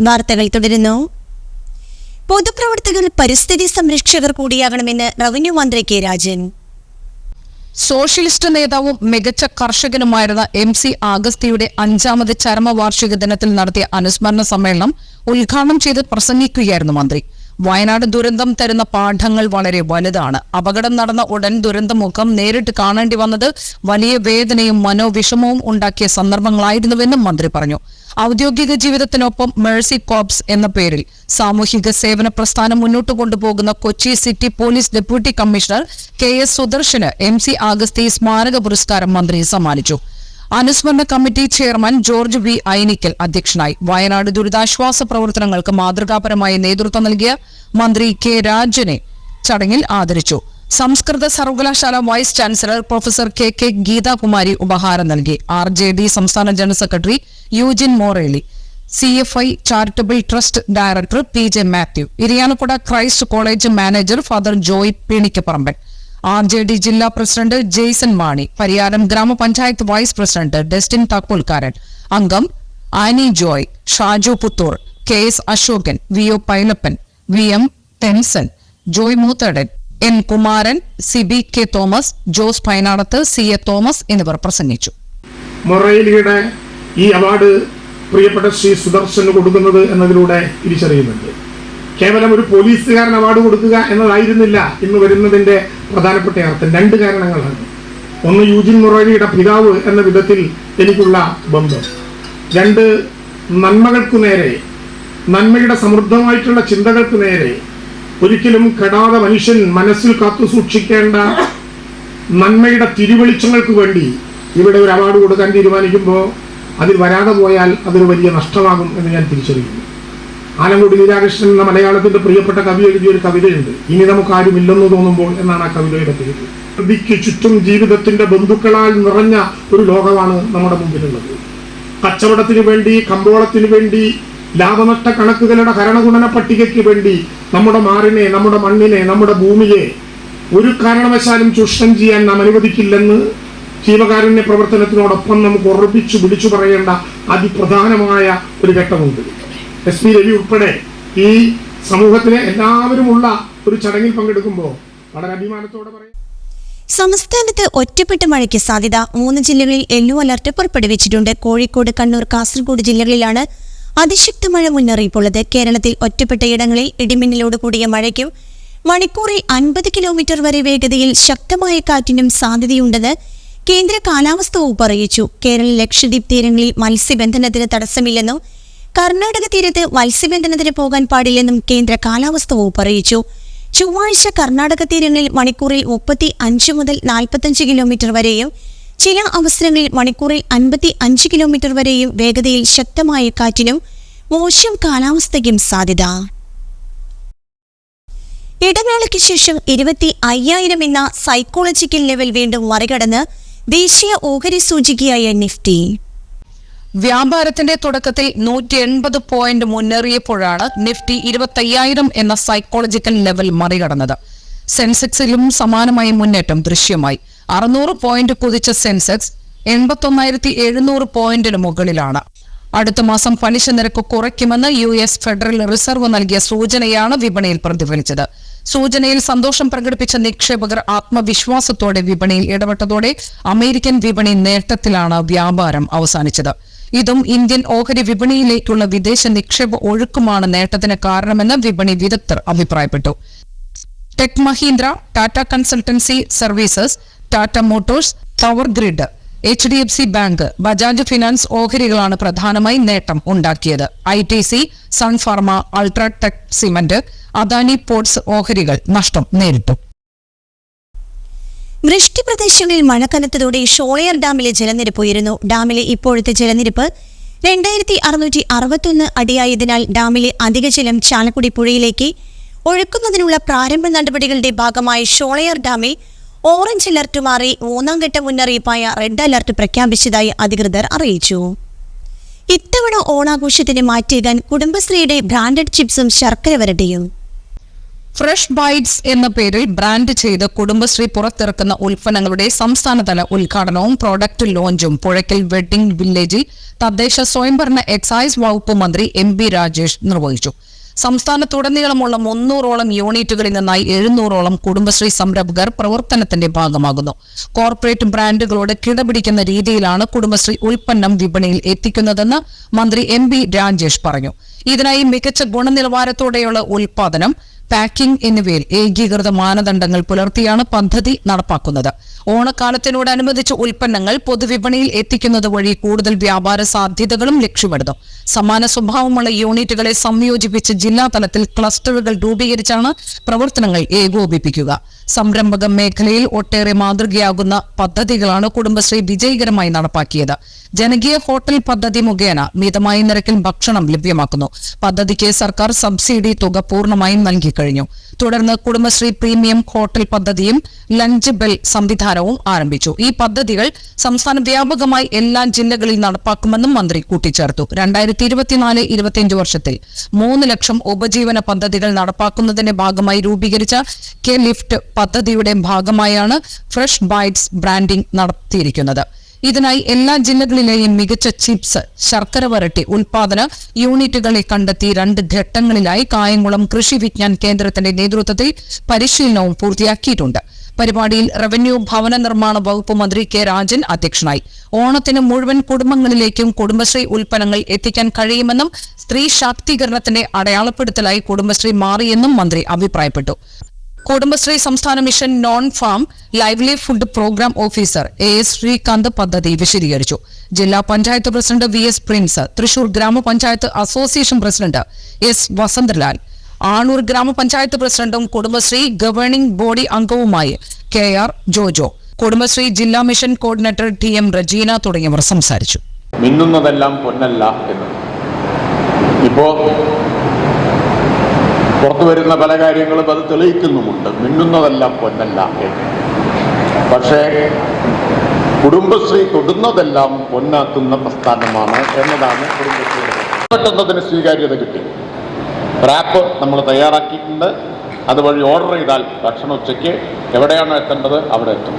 വാർത്തകൾ തുടരുന്നു. പൊതുപ്രവർത്തകർ പരിസ്ഥിതി സംരക്ഷകർ കൂടിയാകണമെന്ന് റവന്യൂ മന്ത്രി കെ രാജൻ. സോഷ്യലിസ്റ്റ് നേതാവും മികച്ച കർഷകനുമായിരുന്ന എം സി ആഗസ്തിയുടെ അഞ്ചാമത് ചരമവാർഷിക ദിനത്തിൽ നടത്തിയ അനുസ്മരണ സമ്മേളനം ഉദ്ഘാടനം ചെയ്ത് പ്രസംഗിക്കുകയായിരുന്നു മന്ത്രി. വയനാട് ദുരന്തം തരുന്ന പാഠങ്ങൾ വളരെ വലുതാണ്. അപകടം നടന്ന ഉടൻ ദുരന്തമുഖം നേരിട്ട് കാണേണ്ടി വന്നത് വലിയ വേദനയും മനോവിഷമവും ഉണ്ടാക്കിയ സന്ദർഭങ്ങളായിരുന്നുവെന്നും മന്ത്രി പറഞ്ഞു. ഔദ്യോഗിക ജീവിതത്തിനൊപ്പം മേഴ്സി കോപ്സ് എന്ന പേരിൽ സാമൂഹിക സേവന പ്രസ്ഥാനം മുന്നോട്ട് കൊണ്ടുപോകുന്ന Kochi city police deputy commissioner K S സുദർശന് M C Augusthy സ്മാരക പുരസ്കാരം മന്ത്രി സമ്മാനിച്ചു. അനുസ്മരണ committee chairman George V Ainikkal അധ്യക്ഷനായി. വയനാട് ദുരിതാശ്വാസ പ്രവർത്തനങ്ങൾക്ക് മാതൃകാപരമായ നേതൃത്വം നൽകിയ മന്ത്രി കെ രാജനെ ചടങ്ങിൽ ആദരിച്ചു. സംസ്കൃത സർവകലാശാല vice chancellor professor K K Geethakumari ഉപഹാരം നൽകി. ആർ ജെ ഡി സംസ്ഥാന general secretary Eugene Moreli. C F I charitable trust director P J Mathew. Irinjalakuda Christ college manager father Joy Peenikkaparamban. R J D ജില്ലാ president Jaison Mani. Pariyaram ഗ്രാമപഞ്ചായത്ത് vice president Destin Thakkolkaran. അംഗം Annie Joy Shaju Puthur K S Ashokan V O Pailappan V M Tenson Joy Moothedan N Kumaran Siby K Thomas Jose Painadath C A Thomas എന്നിവർ പ്രസംഗിച്ചു. മൊറൈലിയുടെ ഈ award പ്രിയപ്പെട്ട ശ്രീ സുദർശന് കൊടുക്കുന്നത് എന്നതിലൂടെ തിരിച്ചറിയുന്നുണ്ട്. കേവലം ഒരു പോലീസുകാരൻ അവാർഡ് കൊടുക്കുക എന്നതായിരുന്നില്ല ഇന്ന് വരുന്നതിന്റെ പ്രധാനപ്പെട്ട അർത്ഥം. രണ്ട് കാരണങ്ങളാണ്. ഒന്ന് യൂജിൻ മൊറോലിയുടെ പിതാവ് എന്ന വിധത്തിൽ എനിക്കുള്ള ബന്ധം. രണ്ട് നന്മകൾക്കു നേരെ നന്മയുടെ സമൃദ്ധമായിട്ടുള്ള ചിന്തകൾക്ക് നേരെ ഒരിക്കലും കെടാതെ മനുഷ്യൻ മനസ്സിൽ കാത്തു സൂക്ഷിക്കേണ്ട നന്മയുടെ തിരുവെളിച്ചങ്ങൾക്ക് വേണ്ടി ഇവിടെ ഒരു അവാർഡ് കൊടുക്കാൻ തീരുമാനിക്കുമ്പോൾ അതിൽ വരാതെ പോയാൽ അതൊരു വലിയ നഷ്ടമാകും എന്ന് ഞാൻ തിരിച്ചറിയുന്നു. ആലങ്കോട് ലീലാകൃഷ്ണൻ എന്ന മലയാളത്തിന്റെ പ്രിയപ്പെട്ട കവി എഴുതിയ ഒരു കവിതയുണ്ട്. ഇനി നമുക്ക് ആരുമില്ലെന്ന് തോന്നുമ്പോൾ എന്നാണ് ആ കവിതയുടെ പേര്. പ്രതിക്ക് ചുറ്റും ജീവിതത്തിന്റെ ബന്ധുക്കളാൽ നിറഞ്ഞ ഒരു ലോകമാണ് നമ്മുടെ മുമ്പിലുള്ളത്. കച്ചവടത്തിന് വേണ്ടി കമ്പോളത്തിന് വേണ്ടി ലാഭനഷ്ട കണക്കുകളുടെ ഭരണഗുണന പട്ടികയ്ക്ക് വേണ്ടി നമ്മുടെ മാറിനെ നമ്മുടെ മണ്ണിനെ നമ്മുടെ ഭൂമിയെ ഒരു കാരണവശാലും ചൂഷണം ചെയ്യാൻ നാം അനുവദിക്കില്ലെന്ന് ജീവകാരുണ്യ പ്രവർത്തനത്തിനോടൊപ്പം നമുക്ക് ഉറപ്പിച്ചു വിളിച്ചു പറയേണ്ട അതിപ്രധാനമായ ഒരു ഘട്ടമുണ്ട്. എസ് പി രവി ഉൾപ്പെടെ ഈ സമൂഹത്തിലെ എല്ലാവരുമുള്ള ഒരു ചടങ്ങിൽ പങ്കെടുക്കുമ്പോൾ വളരെ അഭിമാനത്തോടെ പറയാം. സംസ്ഥാനത്ത് ഒറ്റപ്പെട്ട മഴയ്ക്ക് സാധ്യത. മൂന്ന് ജില്ലകളിൽ യെല്ലോ അലർട്ട് പുറപ്പെടുവിച്ചിട്ടുണ്ട്. കോഴിക്കോട് കണ്ണൂർ കാസർഗോഡ് ജില്ലകളിലാണ് അതിശക്ത മഴ മുന്നറിയിപ്പുള്ളത് കേരളത്തിൽ ഒറ്റപ്പെട്ട ഇടങ്ങളിൽ ഇടിമിന്നലോട് കൂടിയ മഴയ്ക്കും മണിക്കൂറിൽ അൻപത് കിലോമീറ്റർ വരെ വേഗതയിൽ ശക്തമായ കാറ്റിനും സാധ്യതയുണ്ടെന്ന് കേന്ദ്ര കാലാവസ്ഥ വകുപ്പ് അറിയിച്ചു. കേരള ലക്ഷദ്വീപ് തീരങ്ങളിൽ മത്സ്യബന്ധനത്തിന് തടസ്സമില്ലെന്നും കർണാടക തീരത്ത് മത്സ്യബന്ധനത്തിന് പോകാൻ പാടില്ലെന്നും കേന്ദ്ര കാലാവസ്ഥ വകുപ്പ് അറിയിച്ചു. ചൊവ്വാഴ്ച കർണാടക തീരങ്ങളിൽ മണിക്കൂറിൽ മുപ്പത്തി അഞ്ച് മുതൽ നാൽപ്പത്തഞ്ച് കിലോമീറ്റർ വരെയും ചില അവസരങ്ങളിൽ മണിക്കൂറിൽ അൻപത്തി അഞ്ച് കിലോമീറ്റർ വരെയും വേഗതയിൽ ശക്തമായ കാറ്റിനും മോശം കാലാവസ്ഥയ്ക്കും സാധ്യത. ഇടവേളയ്ക്ക് ശേഷം ഇരുപത്തി അയ്യായിരം എന്ന സൈക്കോളജിക്കൽ ലെവൽ വീണ്ടും മറികടന്ന് ദേശീയ ഓഹരി സൂചികയായ നിഫ്റ്റി. വ്യാപാരത്തിന്റെ തുടക്കത്തിൽ നൂറ്റി എൺപത് പോയിന്റ് മുന്നേറിയപ്പോഴാണ് നിഫ്റ്റി ഇരുപത്തയ്യായിരം എന്ന സൈക്കോളജിക്കൽ ലെവൽ മറികടന്നത്. സെൻസെക്സിലും സമാനമായ മുന്നേറ്റം ദൃശ്യമായി. അറുന്നൂറ് പോയിന്റ് കുതിച്ച സെൻസെക്സ് എൺപത്തൊന്നായിരത്തി എഴുന്നൂറ് പോയിന്റിന് മുകളിലാണ്. അടുത്ത മാസം പലിശ നിരക്ക് കുറയ്ക്കുമെന്ന് യു എസ് ഫെഡറൽ റിസർവ് നൽകിയ സൂചനയാണ് വിപണിയിൽ പ്രതിഫലിച്ചത്. സൂചനയിൽ സന്തോഷം പ്രകടിപ്പിച്ച നിക്ഷേപകർ ആത്മവിശ്വാസത്തോടെ വിപണിയിൽ ഇടപെട്ടതോടെ അമേരിക്കൻ വിപണി നേട്ടത്തിലാണ് വ്യാപാരം അവസാനിച്ചത്. ഇതും ഇന്ത്യൻ ഓഹരി വിപണിയിലേക്കുള്ള വിദേശ നിക്ഷേപ ഒഴുക്കുമാണ് നേട്ടത്തിന് കാരണമെന്ന് വിപണി വിദഗ്ധർ അഭിപ്രായപ്പെട്ടു. Tech Mahindra Tata consultancy services Tata motors power grid H D F C bank Bajaj finance ഓഹരികളാണ് പ്രധാനമായി നേട്ടം ഉണ്ടാക്കിയത്. I T C Sun Pharma UltraTech cement Adani ports ഓഹരികൾ നഷ്ടം നേരിട്ടു. വൃഷ്ടി പ്രദേശങ്ങളിൽ മഴ കനത്തതോടെ ഷോളയർ ഡാമിലെ ജലനിരപ്പ് ഉയരുന്നു. ഡാമിലെ ഇപ്പോഴത്തെ ജലനിരപ്പ് രണ്ടായിരത്തി അറുന്നൂറ്റി അറുപത്തൊന്ന് അടിയായതിനാൽ ഡാമിലെ അധിക ജലം ചാലക്കുടി പുഴയിലേക്ക് ഒഴുക്കുന്നതിനുള്ള പ്രാരംഭ നടപടികളുടെ ഭാഗമായി ഷോളയർ ഡാമിൽ ഓറഞ്ച് അലർട്ട് മാറി മൂന്നാം ഘട്ട മുന്നറിയിപ്പായ റെഡ് അലർട്ട് പ്രഖ്യാപിച്ചതായി അധികൃതർ അറിയിച്ചു. ഇത്തവണ ഓണാഘോഷത്തിന് മാറ്റിയേകാൻ കുടുംബശ്രീയുടെ ബ്രാൻഡഡ് ചിപ്സും ശർക്കര വരട്ടിയും. ഫ്രഷ് ബൈറ്റ്സ് എന്ന പേരിൽ ബ്രാൻഡ് ചെയ്ത് കുടുംബശ്രീ പുറത്തിറക്കുന്ന ഉൽപ്പന്നങ്ങളുടെ സംസ്ഥാനതല ഉദ്ഘാടനവും പ്രോഡക്റ്റ് ലോഞ്ചും പുഴയ്ക്കൽ വെഡ്ഡിംഗ് വില്ലേജിൽ തദ്ദേശ സ്വയംഭരണ എക്സൈസ് വകുപ്പ് മന്ത്രി എം ബി രാജേഷ് നിർവഹിച്ചു. സംസ്ഥാനത്തുടനീളമുള്ള മുന്നൂറോളം യൂണിറ്റുകളിൽ നിന്നായി എഴുന്നൂറോളം കുടുംബശ്രീ സംരംഭകർ പ്രവർത്തനത്തിന്റെ ഭാഗമാകുന്നു. കോർപ്പറേറ്റ് ബ്രാൻഡുകളോട് കിടപിടിക്കുന്ന രീതിയിലാണ് കുടുംബശ്രീ ഉൽപ്പന്നം വിപണിയിൽ എത്തിക്കുന്നതെന്ന് മന്ത്രി എം രാജേഷ് പറഞ്ഞു. ഇതിനായി മികച്ച ഗുണനിലവാരത്തോടെയുള്ള ഉൽപാദനം പാക്കിംഗ് എന്നിവയിൽ ഏകീകൃത മാനദണ്ഡങ്ങൾ പുലർത്തിയാണ് പദ്ധതി നടപ്പാക്കുന്നത്. ഓണക്കാലത്തിനോടനുബന്ധിച്ച് ഉൽപ്പന്നങ്ങൾ പൊതുവിപണിയിൽ എത്തിക്കുന്നത് വഴി കൂടുതൽ വ്യാപാര സാധ്യതകളും ലക്ഷ്യമിടുന്നു. സമാന സ്വഭാവമുള്ള യൂണിറ്റുകളെ സംയോജിപ്പിച്ച് ജില്ലാ തലത്തിൽ ക്ലസ്റ്ററുകൾ രൂപീകരിച്ചാണ് പ്രവർത്തനങ്ങൾ ഏകോപിപ്പിക്കുക. സംരംഭക മേഖലയിൽ ഒട്ടേറെ മാതൃകയാകുന്ന പദ്ധതികളാണ് കുടുംബശ്രീ വിജയകരമായി നടപ്പാക്കിയത്. ജനകീയ ഹോട്ടൽ പദ്ധതി മുഖേന മിതമായ നിരക്കിൽ ഭക്ഷണം ലഭ്യമാക്കുന്നു. പദ്ധതിക്ക് സർക്കാർ സബ്സിഡി തുക പൂർണമായും നൽകിക്കഴിഞ്ഞു തുടർന്ന് കുടുംബശ്രീ പ്രീമിയം ഹോട്ടൽ പദ്ധതിയും ലഞ്ച് ബെൽ സംവിധാനവും ആരംഭിച്ചു. ഈ പദ്ധതികൾ സംസ്ഥാന വ്യാപകമായി എല്ലാ ജില്ലകളിൽ നടപ്പാക്കുമെന്നും മന്ത്രി കൂട്ടിച്ചേർത്തു. രണ്ടായിരത്തി ഇരുപത്തിനാല് ഇരുപത്തിയഞ്ച് വർഷത്തിൽ മൂന്ന് ലക്ഷം ഉപജീവന പദ്ധതികൾ നടപ്പാക്കുന്നതിന്റെ ഭാഗമായി രൂപീകരിച്ച കെ ലിഫ്റ്റ് പദ്ധതിയുടെ ഭാഗമായാണ് ഫ്രഷ് ബൈറ്റ്സ് ബ്രാൻഡിംഗ് നടത്തിയിരിക്കുന്നത്. ഇതിനായി എല്ലാ ജില്ലകളിലെയും മികച്ച ചിപ്സ് ശർക്കര വരട്ടി ഉൽപാദന യൂണിറ്റുകളെ കണ്ടെത്തി രണ്ട് ഘട്ടങ്ങളിലായി കായംകുളം കൃഷി വിജ്ഞാൻ കേന്ദ്രത്തിന്റെ നേതൃത്വത്തിൽ പരിശീലനവും പൂർത്തിയാക്കിയിട്ടുണ്ട്. പരിപാടിയിൽ റവന്യൂ ഭവന നിർമ്മാണ വകുപ്പ് മന്ത്രി കെ രാജൻ അധ്യക്ഷനായി. ഓണത്തിന് മുഴുവൻ കുടുംബങ്ങളിലേക്കും കുടുംബശ്രീ ഉൽപ്പന്നങ്ങൾ എത്തിക്കാൻ കഴിയുമെന്നും സ്ത്രീ ശാക്തീകരണത്തിന്റെ അടയാളപ്പെടുത്തലായി കുടുംബശ്രീ മാറിയെന്നും മന്ത്രി അഭിപ്രായപ്പെട്ടു. കുടുംബശ്രീ സംസ്ഥാന mission non farm livelihood food programme officer A S Sreekanth പദ്ധതി വിശദീകരിച്ചു. ജില്ലാ panchayat president V S Prince Thrissur ഗ്രാമപഞ്ചായത്ത് association president S Vasanthalal Anoor ഗ്രാമപഞ്ചായത്ത് പ്രസിഡന്റും കുടുംബശ്രീ ഗവേണിംഗ് ബോഡി അംഗവുമായി കെ ആർ ജോജോ കുടുംബശ്രീ ജില്ലാ mission coordinator T M Rajeena തുടങ്ങിയവർ സംസാരിച്ചു. മിന്നുന്നതെല്ലാം പൊന്നല്ല എന്ന്. ഇപ്പോ പുറത്തു വരുന്ന പല കാര്യങ്ങളും അത് തെളിയിക്കുന്നുമുണ്ട്. മിന്നുന്നതെല്ലാം പൊന്നല്ല പക്ഷേ കുടുംബശ്രീ തൊടുന്നതെല്ലാം പൊന്നാക്കുന്ന പ്രസ്ഥാനമാണ് എന്നതാണ് കുടുംബശ്രീ സ്വീകാര്യത കിട്ടി. റാപ്പ് നമ്മൾ തയ്യാറാക്കിയിട്ടുണ്ട്. അതുവഴി ഓർഡർ ചെയ്താൽ ഭക്ഷണം ഉച്ചയ്ക്ക് എവിടെയാണോ എത്തേണ്ടത് അവിടെ എത്തും.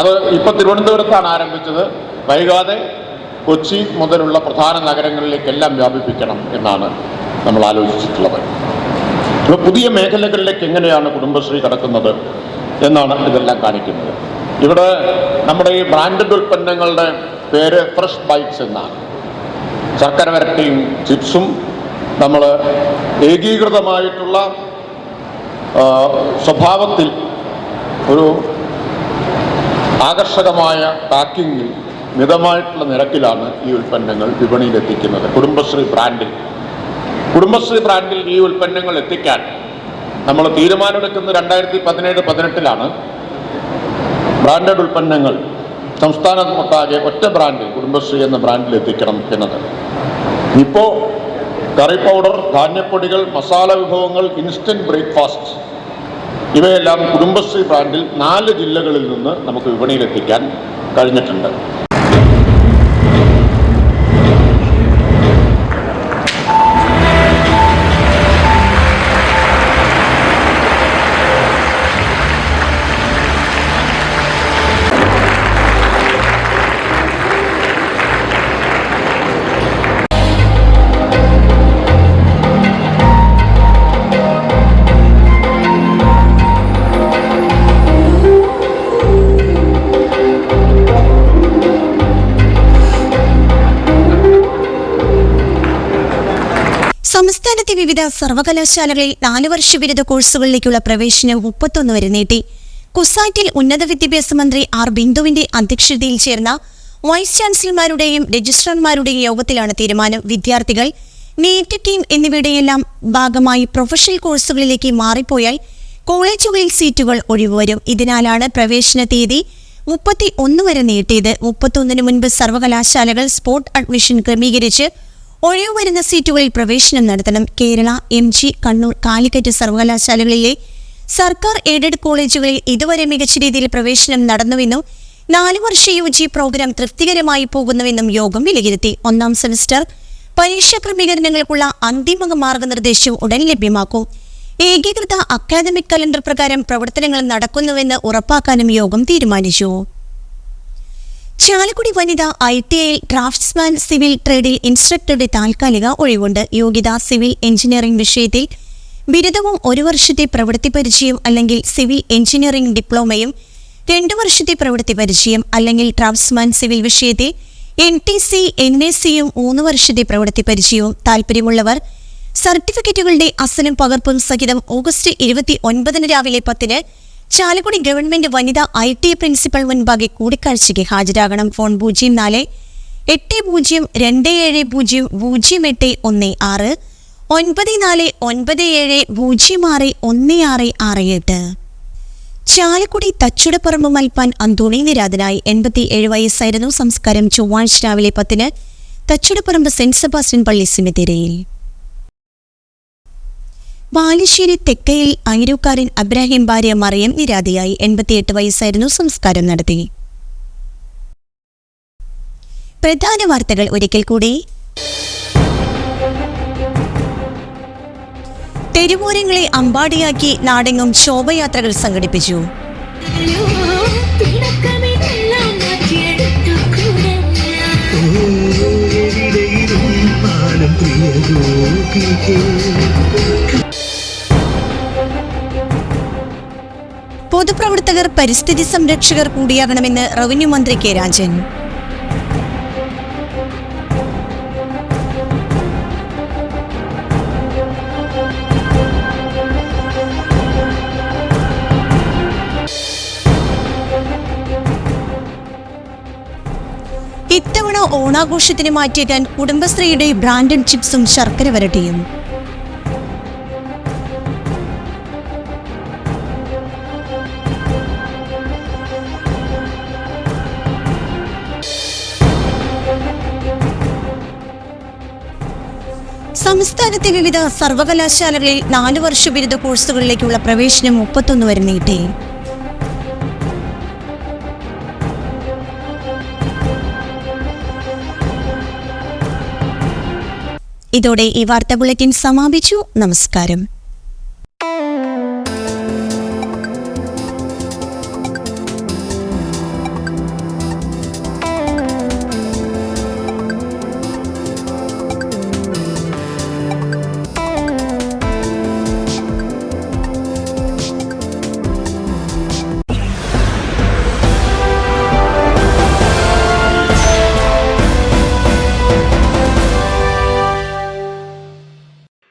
അത് ഇപ്പൊ തിരുവനന്തപുരത്താണ് ആരംഭിച്ചത്. വൈകാതെ കൊച്ചി മുതലുള്ള പ്രധാന നഗരങ്ങളിലേക്കെല്ലാം വ്യാപിപ്പിക്കണം എന്നാണ് നമ്മൾ ആലോചിച്ചിട്ടുള്ളത് പുതിയ മേഖലകളിലേക്ക് എങ്ങനെയാണ് കുടുംബശ്രീ കടക്കുന്നത് എന്നാണ് ഇതെല്ലാം കാണിക്കുന്നത്. ഇവിടെ നമ്മുടെ ഈ ബ്രാൻഡഡ് ഉൽപ്പന്നങ്ങളുടെ പേര് ഫ്രഷ് ബൈറ്റ്സ് എന്നാണ്. ശർക്കര വരട്ടിയും ചിപ്സും നമ്മൾ ഏകീകൃതമായിട്ടുള്ള സ്വഭാവത്തിൽ ഒരു ആകർഷകമായ പാക്കിങ്ങിൽ മിതമായിട്ടുള്ള നിരക്കിലാണ് ഈ ഉൽപ്പന്നങ്ങൾ വിപണിയിലെത്തിക്കുന്നത്. കുടുംബശ്രീ ബ്രാൻഡിൽ കുടുംബശ്രീ ബ്രാൻഡിൽ ഈ ഉൽപ്പന്നങ്ങൾ എത്തിക്കാൻ നമ്മൾ തീരുമാനമെടുക്കുന്നത് രണ്ടായിരത്തി പതിനേഴ് പതിനെട്ടിലാണ്. ബ്രാൻഡഡ് ഉൽപ്പന്നങ്ങൾ സംസ്ഥാനമൊട്ടാകെ ഒറ്റ ബ്രാൻഡിൽ കുടുംബശ്രീ എന്ന ബ്രാൻഡിൽ എത്തിക്കണം എന്നത്. ഇപ്പോൾ കറി പൗഡർ ധാന്യപ്പൊടികൾ മസാല വിഭവങ്ങൾ ഇൻസ്റ്റന്റ് ബ്രേക്ക്ഫാസ്റ്റ് ഇവയെല്ലാം കുടുംബശ്രീ ബ്രാൻഡിൽ നാല് ജില്ലകളിൽ നിന്ന് നമുക്ക് വിപണിയിലെത്തിക്കാൻ കഴിഞ്ഞിട്ടുണ്ട്. സംസ്ഥാനത്തെ വിവിധ സർവകലാശാലകളിൽ നാലു വർഷ ബിരുദ കോഴ്സുകളിലേക്കുള്ള പ്രവേശനം മുപ്പത്തൊന്ന് വരെ നീട്ടി കുസാറ്റിൽ ഉന്നത വിദ്യാഭ്യാസ മന്ത്രി ആർ ബിന്ദുവിന്റെ അധ്യക്ഷതയിൽ ചേർന്ന വൈസ് ചാൻസലർമാരുടെയും രജിസ്ട്രാർമാരുടെയും യോഗത്തിലാണ് തീരുമാനം. വിദ്യാർത്ഥികൾ നീറ്റ് ടീം എന്നിവയുടെയെല്ലാം ഭാഗമായി പ്രൊഫഷണൽ കോഴ്സുകളിലേക്ക് മാറിപ്പോയാൽ കോളേജുകളിൽ സീറ്റുകൾ ഒഴിവുവരും ഇതിനാലാണ് പ്രവേശന തീയതി മുപ്പത്തി ഒന്ന് വരെ നീട്ടിയത്. മുപ്പത്തൊന്നിന് മുൻപ് സർവകലാശാലകൾ സ്പോട്ട് അഡ്മിഷൻ ക്രമീകരിച്ച് ഒഴിവ് വരുന്ന സീറ്റുകളിൽ പ്രവേശനം നടത്തണം. കേരള എം ജി കണ്ണൂർ കാലിക്കറ്റ് സർവകലാശാലകളിലെ സർക്കാർ എയ്ഡഡ് കോളേജുകളിൽ ഇതുവരെ മികച്ച രീതിയിൽ പ്രവേശനം നടന്നുവെന്നും നാല് വർഷ യു ജി പ്രോഗ്രാം തൃപ്തികരമായി പോകുന്നുവെന്നും യോഗം വിലയിരുത്തി. ഒന്നാം സെമസ്റ്റർ പരീക്ഷാ ക്രമീകരണങ്ങൾക്കുള്ള അന്തിമ മാർഗനിർദ്ദേശം ഉടൻ ലഭ്യമാക്കും. ഏകീകൃത അക്കാദമിക് കലണ്ടർ പ്രകാരം പ്രവർത്തനങ്ങൾ നടക്കുന്നുവെന്ന് ഉറപ്പാക്കാനും യോഗം തീരുമാനിച്ചു. ചാലക്കുടി വനിത ഐ ടി ഐയിൽ ഡ്രാഫ്റ്റ്സ്മാൻ സിവിൽ ട്രേഡിൽ ഇൻസ്ട്രക്ടറുടെ താൽക്കാലിക ഒഴിവുണ്ട്. യോഗ്യത സിവിൽ എഞ്ചിനീയറിംഗ് വിഷയത്തിൽ ബിരുദവും ഒരു വർഷത്തെ പ്രവൃത്തി പരിചയം അല്ലെങ്കിൽ സിവിൽ എഞ്ചിനീയറിംഗ് ഡിപ്ലോമയും രണ്ടു വർഷത്തെ പ്രവൃത്തി പരിചയം അല്ലെങ്കിൽ ഡ്രാഫ്റ്റ്സ്മാൻ സിവിൽ വിഷയത്തിൽ N T C N A സിയും മൂന്ന് വർഷത്തെ പ്രവൃത്തി പരിചയവും താൽപ്പര്യമുള്ളവർ സർട്ടിഫിക്കറ്റുകളുടെ അസലും പകർപ്പും സഹിതം ഓഗസ്റ്റ് ഇരുപത്തി ഒൻപതിന് രാവിലെ പത്തിന് ചാലക്കുടി ഗവൺമെന്റ് വനിതാ ഐ ടി പ്രിൻസിപ്പൽ മുൻപാകെ കൂടിക്കാഴ്ചയ്ക്ക് ഹാജരാകണം. ഫോൺ പൂജ്യം നാല് എട്ട് പൂജ്യം രണ്ട് ഏഴ് പൂജ്യം പൂജ്യം എട്ട് ഒന്ന് ആറ് ഒൻപത് നാല് ഒൻപത് ഏഴ് പൂജ്യം ആറ് ഒന്ന് ആറ് ആറ് എട്ട്. ചാലക്കുടി തച്ചുടപ്പറമ്പ് മൽപ്പാൻ അന്തോണി നിരാതനായി എൺപത്തി ഏഴ് വയസ്സായിരുന്നു സംസ്കാരം ചൊവ്വാഴ്ച രാവിലെ പത്തിന് തച്ചുടപ്പറമ്പ് സെന്റ് സെബാസ്റ്റ്യൻ പള്ളി സിമിത്തിരയിൽ. ബാലുശ്ശേരി തെക്കയിൽ അയിരൂക്കാരൻ അബ്രാഹിം ഭാര്യ മറിയം നിരാതയായി. എൺപത്തിയെട്ട് വയസ്സായിരുന്നു സംസ്കാരം നടത്തി. പ്രധാന വാർത്തകൾ ഒരിക്കൽ കൂടി. തെരുവോരങ്ങളെ അമ്പാടിയാക്കി നാടെങ്ങും ശോഭയാത്രകൾ സംഘടിപ്പിച്ചു. പൊതുപ്രവർത്തകർ പരിസ്ഥിതി സംരക്ഷകർ കൂടിയാകണമെന്ന് റവന്യൂ മന്ത്രി കെ രാജൻ. ഇത്തവണ ഓണാഘോഷത്തിന് മാറ്റേറ്റാൻ കുടുംബശ്രീയുടെ ബ്രാൻഡഡ് ചിപ്സും ശർക്കര വരട്ടിയും. സംസ്ഥാനത്തെ വിവിധ സർവകലാശാലകളിൽ നാലു വർഷ ബിരുദ കോഴ്സുകളിലേക്കുള്ള പ്രവേശനം മുപ്പത്തൊന്ന് വരെ നീട്ടി. ഇതോടെ ഈ വാർത്താ ബുള്ളറ്റിൻ സമാപിച്ചു. നമസ്കാരം.